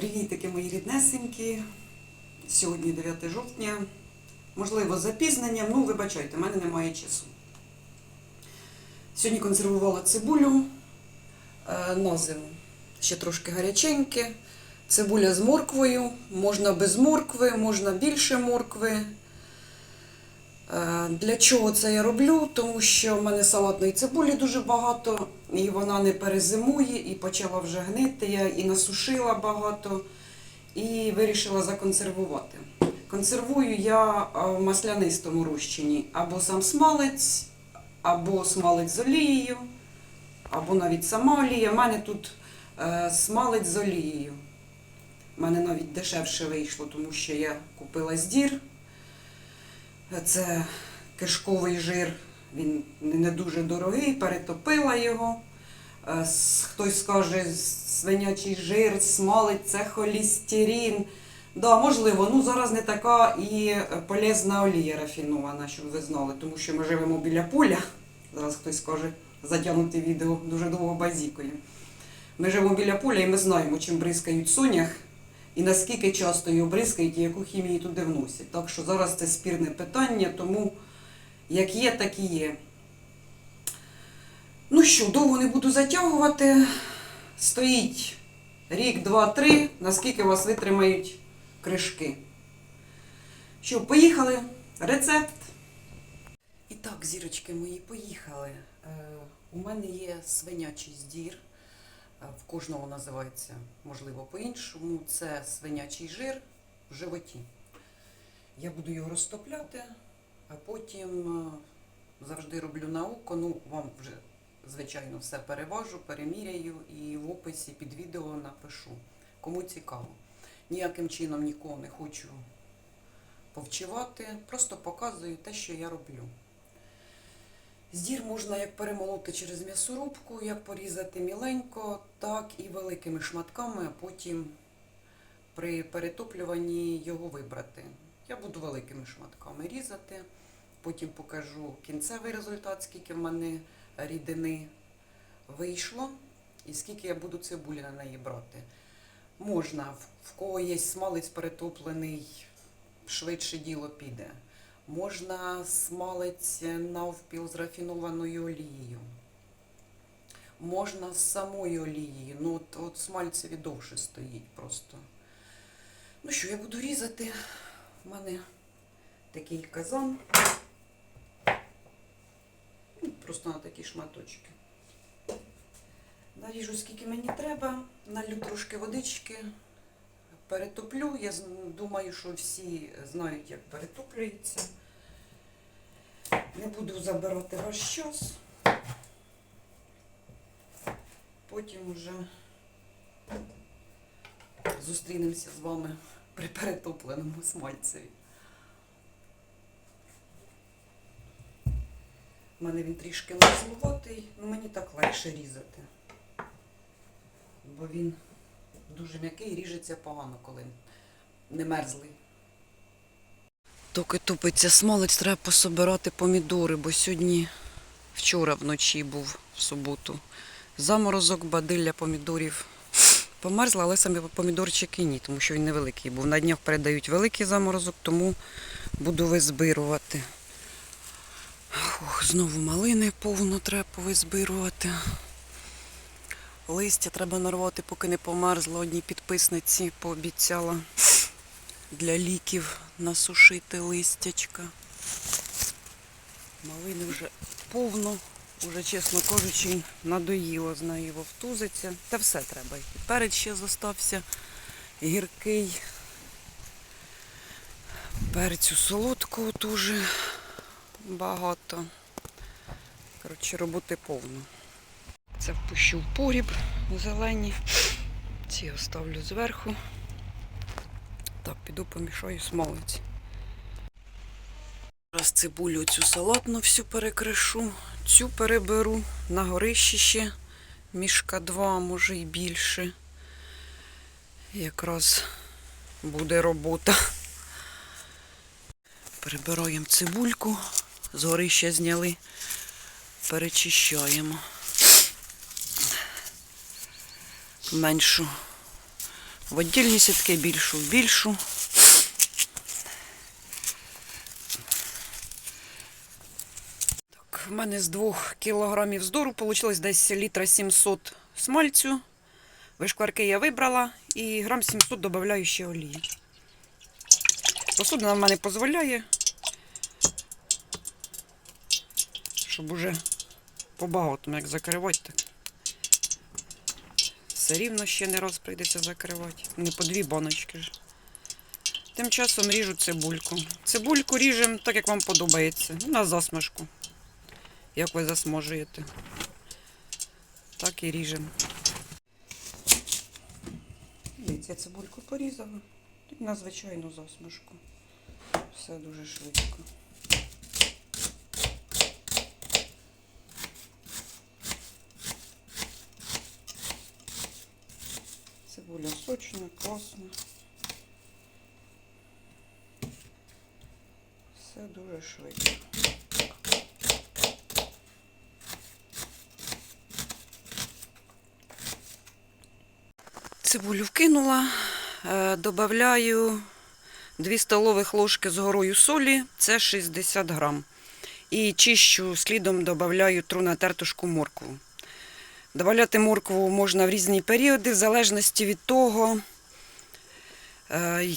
Привітики мої ріднесенькі. Сьогодні 9 жовтня. Можливо, запізненням. Ну, вибачайте, в мене немає часу. Сьогодні консервувала цибулю е, на зиму. Ще трошки гаряченьке. Цибуля з морквою. Можна без моркви, можна більше моркви. Е, Для чого це я роблю? Тому що в мене салатної цибулі дуже багато, і вона не перезимує, і почала вже гнити. Я і насушила багато, і вирішила законсервувати. Консервую я е, в маслянистому розчині або сам смалець, або смалець з олією, або навіть сама олія. У мене тут е, смалець з олією. У мене навіть дешевше вийшло, тому що я купила здір. Це кишковий жир, він не дуже дорогий, перетопила його. Е, Хтось скаже, свинячий жир, смалить, це холістерин. Да, можливо, ну зараз не така і полезна олія рафінована, щоб ви знали, тому що ми живемо біля поля. Зараз хтось скаже, затягнути відео дуже довго базікою. Ми живемо біля поля і ми знаємо, чим бризкають сонях і наскільки часто його бризкають і яку хімію туди вносять. Так що зараз це спірне питання, тому як є, так і є. Ну що, довго не буду затягувати. Стоїть рік, два, три, наскільки вас витримають кришки. Що, поїхали? Рецепт. І так, зірочки мої, поїхали. Е, у мене є свинячий здір. Е, В кожного називається, можливо, по-іншому. Це свинячий жир в животі. Я буду його розтопляти, а потім е, завжди роблю на око. Ну, вам вже, звичайно, все переважу, переміряю і в описі під відео напишу. Кому цікаво. Ніяким чином нікого не хочу повчувати, просто показую те, що я роблю. Здір можна як перемолоти через м'ясорубку, як порізати міленько, так і великими шматками, а потім при перетоплюванні його вибрати. Я буду великими шматками різати, потім покажу кінцевий результат, скільки в мене рідини вийшло і скільки я буду цибулі на неї брати. Можна, в кого є смалець перетоплений, швидше діло піде. Можна смалець навпіл з рафінованою олією. Можна з самою олією. Ну, от, от смальцеві довше стоїть просто. Ну що, я буду різати. У мене такий казан. Ну, Просто на такі шматочки. Наріжу скільки мені треба, налю трошки водички, перетоплю. Я думаю, що всі знають, як перетоплюється. Не буду забирати ваш час. Потім вже зустрінемося з вами при перетопленому смальцеві. У мене він трішки маслуватий, ну мені так легше різати. Бо він дуже м'який, ріжеться погано, коли не мерзлий. Доки тупиться смалець, треба пособирати помідори, бо сьогодні, вчора вночі був в суботу. Заморозок, бадилля помідорів. Померзла, але самі помідорчики ні, тому що він невеликий був. На днях передають великий заморозок, тому буду визбирувати. Ох, знову малини повно треба повизбирувати. Листя треба нарвати, поки не померзло. Одній підписниці пообіцяла для ліків насушити листячка. Малини вже повно, вже, чесно кажучи, надоїло з нею вовтузиться. Та все треба. І перець ще зостався гіркий. Перцю солодкого дуже багато. Коротше, роботи повно. Це впущу в погріб зелені. Ці оставлю зверху. Так, піду помішаю смалець. Зараз цибулю цю салатну всю перекришу, цю переберу на горищі ще мішка два, може й більше. Якраз буде робота. Перебираємо цибульку, з горища зняли, перечищаємо. Меншу в віддільні сітки, більшу в більшу. Так, в мене з 2 кілограмів здору вийшло десь літра 700 смальцю. Вишкварки я вибрала і грам 700 додаю ще олії. Посудина в мене дозволяє, щоб уже побагато як закривати, так все рівно ще не раз прийдеться закривати. Не по дві баночки ж. Тим часом ріжу цибульку. Цибульку ріжемо так, як вам подобається. На засмажку. Як ви засмажуєте. Так і ріжемо. Дивіться, я цибульку порізала. Тут на звичайну засмажку. Все дуже швидко. Цибуля сочна, класна. Все дуже швидко. Цибулю вкинула, е, додаю 2 столових ложки з горою солі, це 60 грам. І чищу, слідом додаю тру на тертушку моркву. Добавляти моркву можна в різні періоди, в залежності від того, е,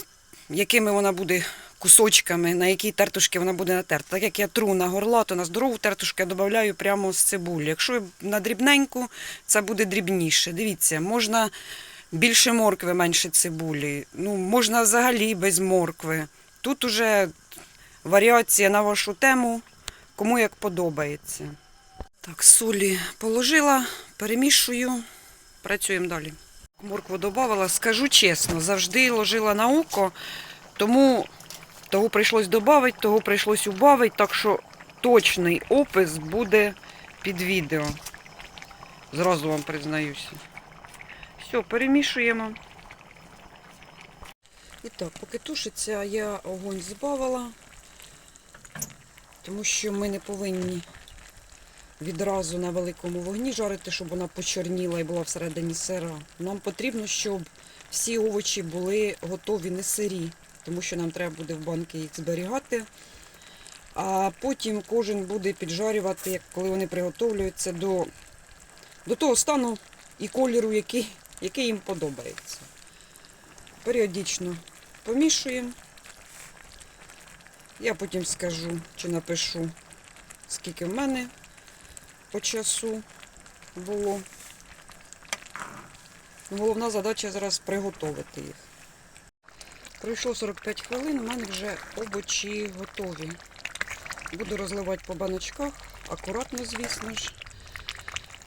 якими вона буде кусочками, на якій тертушки вона буде натерта. Так як я тру на горла, то на здорову тертушку я додаю прямо з цибулі. Якщо на дрібненьку, це буде дрібніше. Дивіться, можна більше моркви, менше цибулі. Ну, можна взагалі без моркви. Тут уже варіація на вашу тему, кому як подобається. Так, солі положила, перемішую, працюємо далі. Моркву додавала, скажу чесно, завжди ложила на око, тому того прийшлось додати, того прийшлось убавити, так що точний опис буде під відео. Зразу вам признаюся. Все, перемішуємо. І так, поки тушиться, я огонь збавила, тому що ми не повинні відразу на великому вогні жарити, щоб вона почорніла і була всередині сира. Нам потрібно, щоб всі овочі були готові, не сирі, тому що нам треба буде в банки їх зберігати. А потім кожен буде піджарювати, коли вони приготовлюються до, до того стану і кольору, який, який їм подобається. Періодично помішуємо. Я потім скажу чи напишу, скільки в мене по часу було. Головна задача зараз приготувати їх. Пройшло 45 хвилин, у мене вже овочі готові. Буду розливати по баночках, акуратно, звісно ж.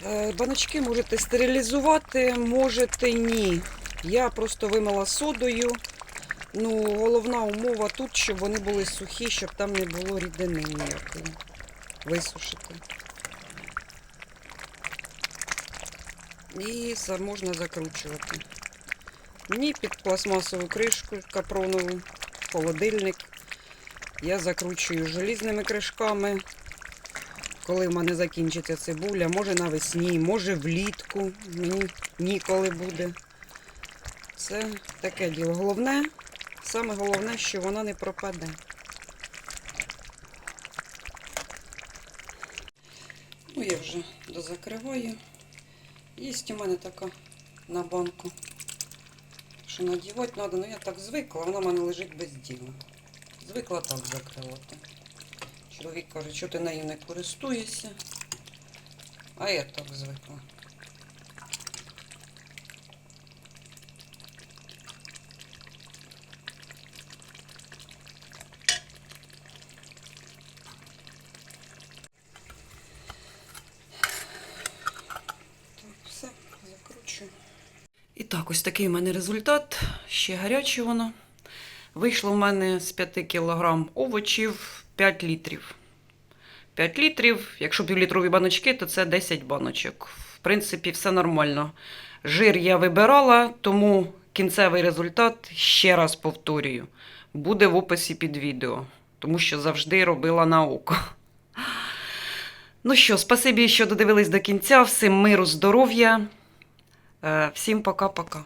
Е, Баночки можете стерилізувати, можете ні. Я просто вимила содою. Ну, головна умова тут, щоб вони були сухі, щоб там не було рідини ніякої. Висушити. І можна закручувати. Мені під пластмасову кришку капронову, холодильник. Я закручую желізними кришками. Коли в мене закінчиться цибуля, може навесні, може влітку. Мені ніколи буде. Це таке діло. Головне, саме головне, що вона не пропаде. Ну, я вже дозакриваю. Є у мене така на банку. Що надівати треба, ну я так звикла, вона в мене лежить без діла. Звикла так закривати. Чоловік каже, що ти нею не користуєшся. А я так звикла. Так, все, закручую. І так, ось такий у мене результат. Ще гаряче воно. Вийшло в мене з 5 кг овочів 5 літрів. 5 літрів, якщо півлітрові баночки, то це 10 баночок. В принципі, все нормально. Жир я вибирала, тому кінцевий результат, ще раз повторюю, буде в описі під відео, тому що завжди робила на. Ну що, спасибі, що додивились до кінця. Всім миру, здоров'я. Е, Всім пока-пока.